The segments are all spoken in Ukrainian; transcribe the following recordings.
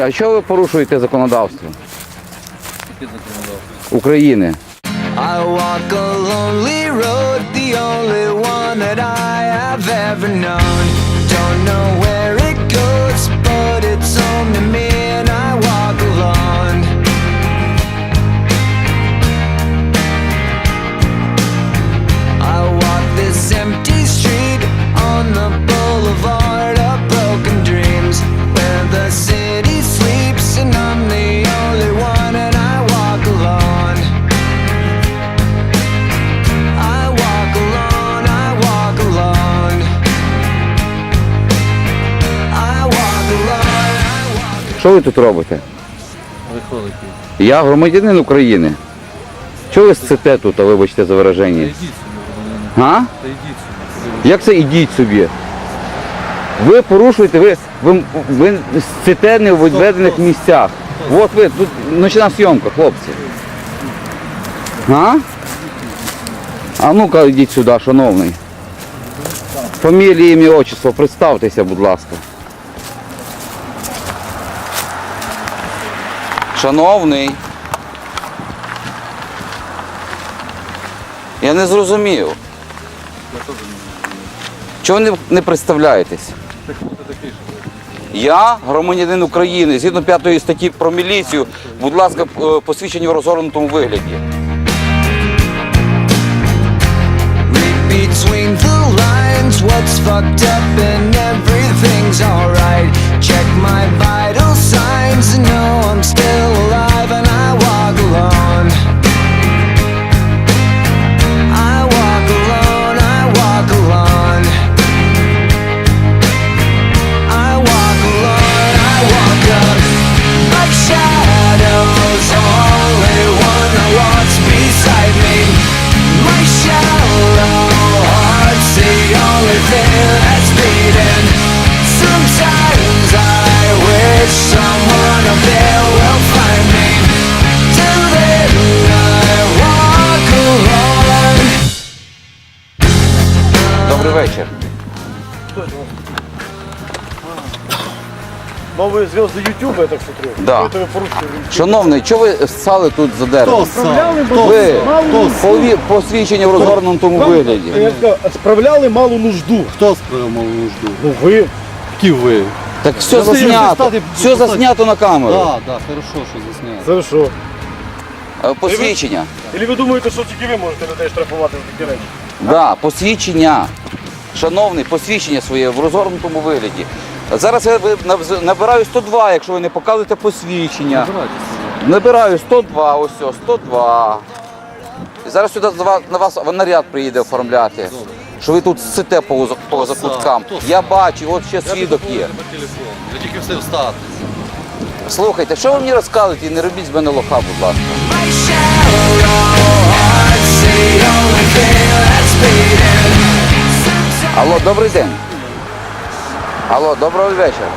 А що ви порушуєте законодавство Яке законодавство? України? Що ви тут робите? Ви? Я громадянин України. Чого ви сците тут, а вибачте за Та йдіть собі. А? Та йдіть собі. Як це ідіть собі? Ви порушуєте, ви, ви, ви сците не в відведених місцях. От ви, тут ночна зйомка, хлопці. А? А ну-ка йдіть сюди, шановний. Фамілія, ім'я, отчество, представтеся, будь ласка. Шановний. Я не зрозумів. Чого ви не, представляєтесь? Я громадянин України. Згідно п'ятої статті про міліцію, будь ласка, е, посвідчення в розгорнутому вигляді. What's fucked up Новые звезды Ютуба, я так смотрю. Да. Это вы по-русски Шановний, чого ви стали тут за дерево? Справляли Ви малу пові- посвідчення в розгорнутому вигляді. Я сказав, справляли малу нужду. Хто справив малу нужду? Ну ви. Які ви? Так все Я стою заснято. стати- Все заснято на камеру. Так, так, хорошо, що засняли. Хорошо. Е, Посвідчення. Или ви думаєте, що тільки ви можете людей штрафувати за такі речі? Да, посвідчення. Шановний, посвідчення своє в розгорнутому вигляді. Зараз я набираю 102, якщо ви не показуєте посвідчення. Набираю 102, ось 102. І зараз сюди на вас наряд приїде оформляти. Що ви тут сите по, по закуткам. Я бачу, от ще свідок є. Я тільки все встати. Слухайте, що ви мені розказуєте і не робіть з мене лоха, будь ласка. Алло, добрий день. Алло, доброго вечора.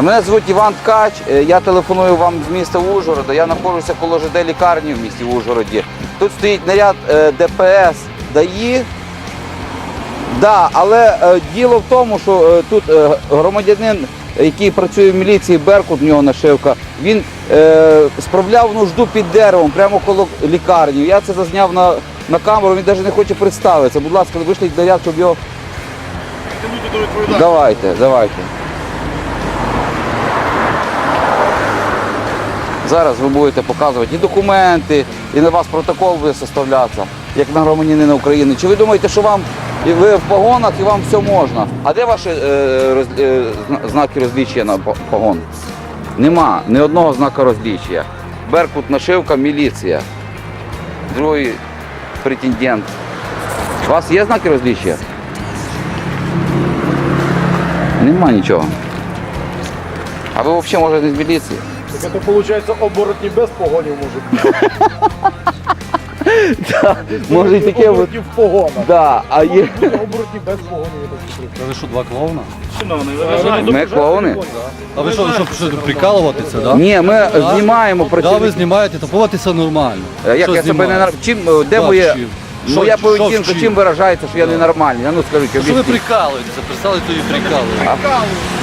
Мене звуть Іван Ткач, е, я телефоную вам з міста Ужгорода. Я знаходжуся коло ЖД лікарні в місті Ужгороді. Тут стоїть наряд е, ДПС ДАІ. Да, але е, діло в тому, що тут громадянин, який працює в міліції, Беркут, в нього нашивка, він справляв нужду під деревом прямо коло лікарні. Я це зазняв на, на камеру, він навіть не хоче представитися. Будь ласка, вишліть наряд, щоб його. До відповідальності. Давайте, давайте. Зараз ви будете показувати і документи, і на вас протокол буде составлятися, як на громадянина України. Чи ви думаєте, що вам і ви в погонах і вам все можна? А де ваші е, роз, е, знаки розлічення на погон? Нема ні одного знака розлічення. Беркут, нашивка, міліція. Другий претендент. У вас є знаки розлічення? Нема нічого. А ви взагалі може не з міліції? Так это получается оборотні без погонів можуть. Може і таке. от- Оборотні в погонах. Да, а є. Можуть бути Оборотні без погонів, я так. Та ви що, два клоуна? Ми клоуни? А ви що, щоб що, прикалуватися, да? Ні, ми знімаємо Да, ви працівників. знімаєте, то поводитися нормально. Е, Як Що я себе не знімаєте? нар- Чим, е, де Так, моє. чим? Ну я що поведінка, вчив? чим виражається, що я ненормальний. А ну скажіть, Що ви об'ясніть. прикалуєтеся? Пристали, то і.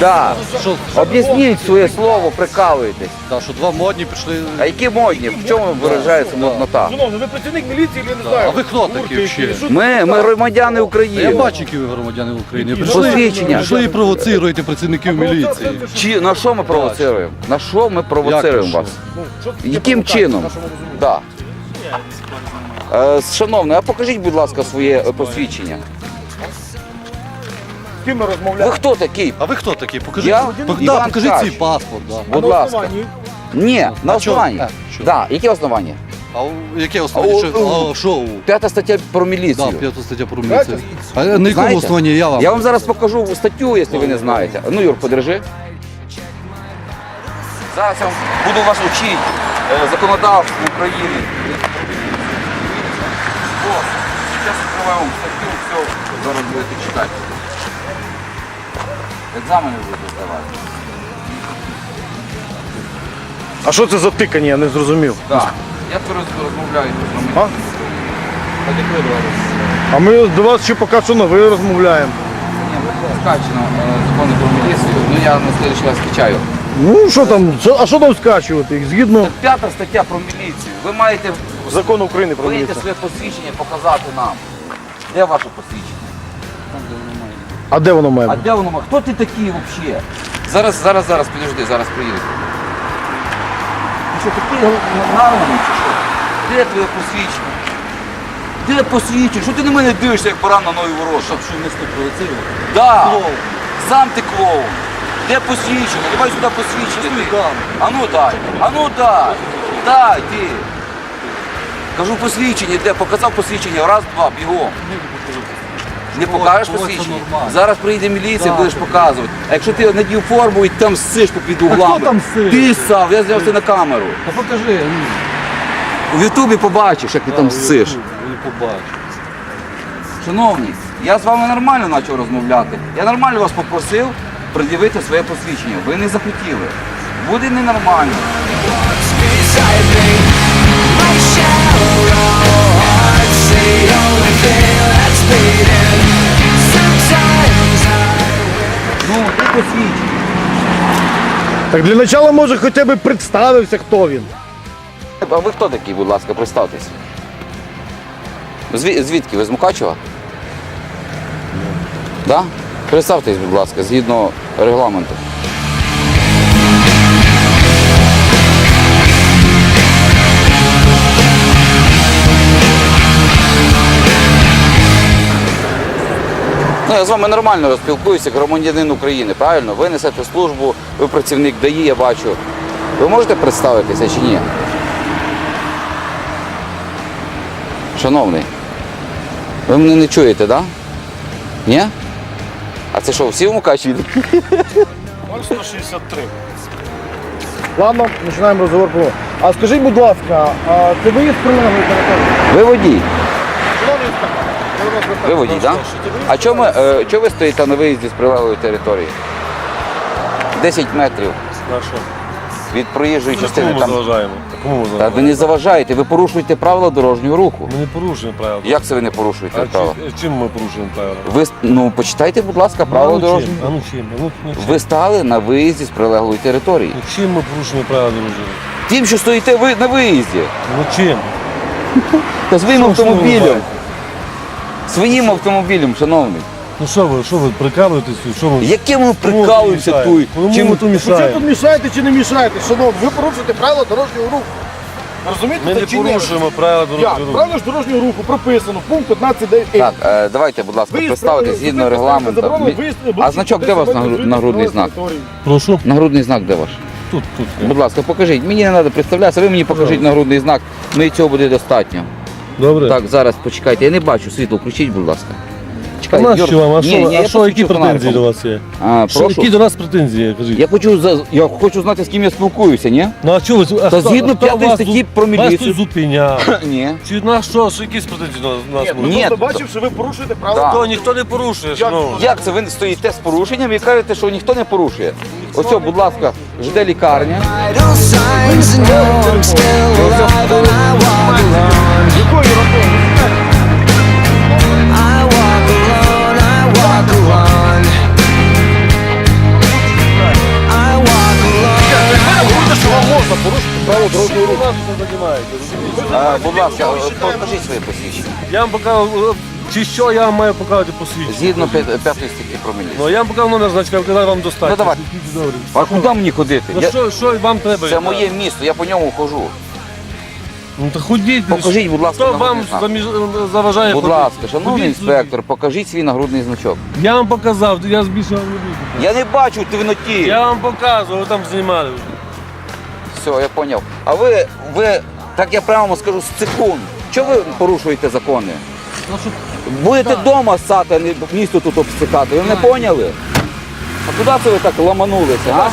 Да. Що, Об'ясніть своє слово, прикалуєтесь. да, що два модні пішли. А які модні? В чому виражається моднота? Шановний, ви працівник міліції, я не Да. знаю. А ви хто такі що Ми, ми громадяни Та Я України. бачу, які ви громадяни України. Посвідчення. Прийшли і провоцируєте працівників міліції. Чи на що ми провоцируємо? На що ми провоцируємо Як вас? Ну, що Яким чином? на що? Да. Е, Шановний, а покажіть, будь ласка, своє е, посвідчення. З ким ми Ви розмовляємо? хто такий? А ви хто такий? Покажіть, Я Пок- Іван покажіть Ткач. свій паспорт. Да. Будь На ласка. Ні, на чого? основанні. А, що? Да. Які основання? А у- яке основання? Що, у- а, що? у? П'ята стаття про Да, міліцію. п'ята стаття про міліцію. А на якому Знаєте? основанні я вам? Я вам зараз покажу статтю, якщо ви не знаєте. Ну, Юр, подержи. Зараз я вам буду вас вчити е, законодавству України. О, зараз відкриваю вам все, зараз будете читати. Екзамени будете здавати. А що це за тикання, я не зрозумів. Так. Як ви роз- розмовляєте з А? нами? Ви говорите? А ми до вас ще поки що на ви розмовляємо. Ні, скачено е, закони про міліцію, ну я на слідчий раз скачаю. Ну що там, що- а що там скачувати? Згідно П'ята стаття про міліцію. Ви маєте закону України про вийти міліцію. своє посвідчення, показати нам. Де ваше посвідчення? А де воно має А бути? де воно? має? Хто ти такий взагалі? Зараз, зараз, зараз, підожди, зараз приїду. Ти що такий нагнаний чи що? Де твоє посвідчення? Де посвідчення? Що ти на мене дивишся, як баран на нові ворота? Щоб що не провоцирувати? Да. Клоун. Сам ти клоун. Де посвідчення? Давай сюди посвідчення. ти. А ну дай. А ну дай. Дай, ти. Кажу посвідчення, де? Показав посвідчення. Раз, два, бігом. Не покажеш посвідчення? Зараз прийде міліція, будеш показувати. А якщо ти надів форму і там ссиш попід углами. хто там ссиш? Ти ссав, я зняв це на камеру. Та покажи. ну. В Ютубі побачиш, як ти там ссиш. Ви побачите. Шановні, я з вами нормально почав розмовляти. Я нормально вас попросив пред'явити своє посвідчення. Ви не захотіли. Буде ненормально. beside me. Так для початку може хоча б представився, хто він. А ви хто такий, будь ласка, представтесь? Зві- звідки? Ви з Мукачева? Да? Представтесь, будь ласка, згідно регламенту. Я з вами нормально розпілкуюся, як громадянин України, правильно? Ви несете службу, ви працівник ДАІ, я бачу. Ви можете представитися чи ні? Шановний, ви мене не чуєте, так? Да? Ні? А це що, всі в Мукачеві? 163. Ладно, починаємо розговор про. А скажіть, будь ласка, а це ви є з прилеглої території? Ви водій. Шановний інспектор, я до вас звертаюся. Ви водій, так? А чому, е, ви стоїте на виїзді з прилеглої території? 10 метрів від проїжджої частини. Кому ми Там... заважаємо? Кому ми Та заважаємо? ви не заважаєте, ви порушуєте правила дорожнього руху. Ми не порушуємо правила. Як це ви не порушуєте А правила? чи- чим ми порушуємо правила? Ви ну почитайте, будь ласка, правила ну чим? дорожнього. А ну чим? Ну, ну, чим? Ви стали на виїзді з прилеглої території. Ну, чим ми порушуємо правила дорожнього? руху? Тим, що стоїте ви на виїзді. Ну чим? Та своїм Що- що ви автомобілем. робите? Своїм автомобілем, шановний. Ну що ви, що ви прикалуєтесь? Що ви? Яким ви прикалуємося мішаєте? тут? Чим ви тут мішаєте? тут мішаєте чи не мішаєте? Шановні, ви порушуєте правила дорожнього руху. Розумієте, Ми не чи ні? порушуємо правила Як? дорожнього руху. Правила ж дорожнього руху прописано, пункт 15.9. Так, е, давайте, будь ласка, представте згідно регламенту. Мі- А значок де у вас нагру- нагрудний знак? Прошу. Нагрудний знак де ваш? Тут, тут. Будь ласка, покажіть. Мені не треба представлятися, ви мені покажіть нагрудний знак. Ну і цього буде достатньо. Добре. Так, зараз почекайте. Я не бачу світло, включіть, будь ласка. А Чекайте, Юр. вам? А Ні, що, ні, а я що які претензії фонариком. до вас є? А, Що, прошу. які до нас претензії, кажіть? Я хочу за я хочу знати, з ким я спілкуюся, ні? Ну а чого ви? А Та хто- згідно а хто п'ятої вас статті про Вас міліцію. тут зупиняв. Ні. Чи на що? Що якісь претензії до нас Ні, були? ну Ні, просто то- бачив, що ви порушуєте правила. Да. То ніхто не порушує, шановні. Як це ви стоїте з порушенням і кажете, що ніхто не порушує? Ось, будь ласка, жде лікарня. vital signs and know I'm still alive and I walk alone. Якої Будь ласка, е, покажіть своє посвідчення. Я вам показав, е, чи що я вам маю показати посвідчення. Згідно п'ятої статті про міліцію. Ну я вам показав номер значка, я казав вам достатньо. Ну, давай. А куди мені ходити? Ну Я- що, що вам треба? Це моє місто, я по ньому хожу. Ну то ходіть. Покажіть, будь ласка, Хто вам нагрудний знак. заміж- заважає Будь ходити? ласка, шановний Ходіть інспектор, покажіть свій нагрудний значок. Я вам показав, я збільшив вам не буду. Я не бачу в темноті. Я вам показував, ви там знімали. Все, я зрозумів. А ви, ви, так я прямо скажу, з секунд. Чого ви порушуєте закони? Ну, щоб Будете вдома ссати, а не місто тут обстикати. Ви не поняли? А куди це ви так ламанулися? А?